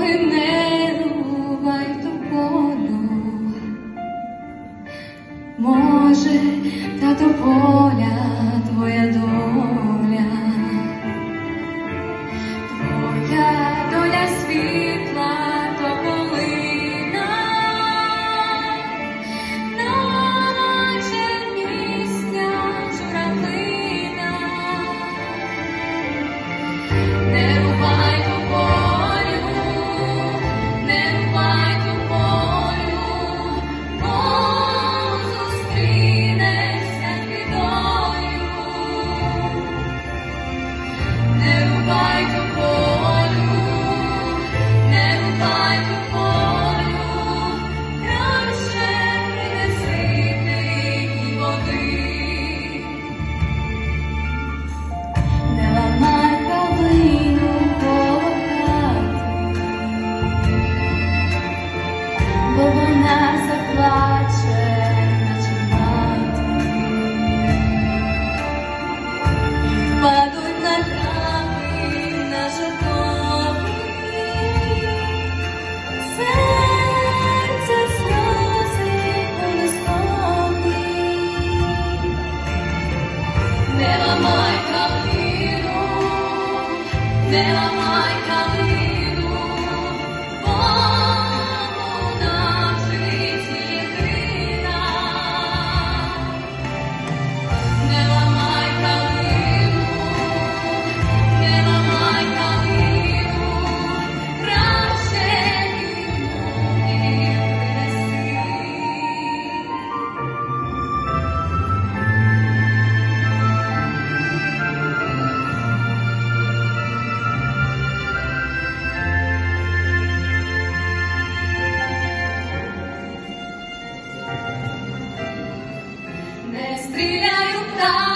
Дороги не рубай тополю, може, та тополя твоя доля. Pela mãe brilhar o tal.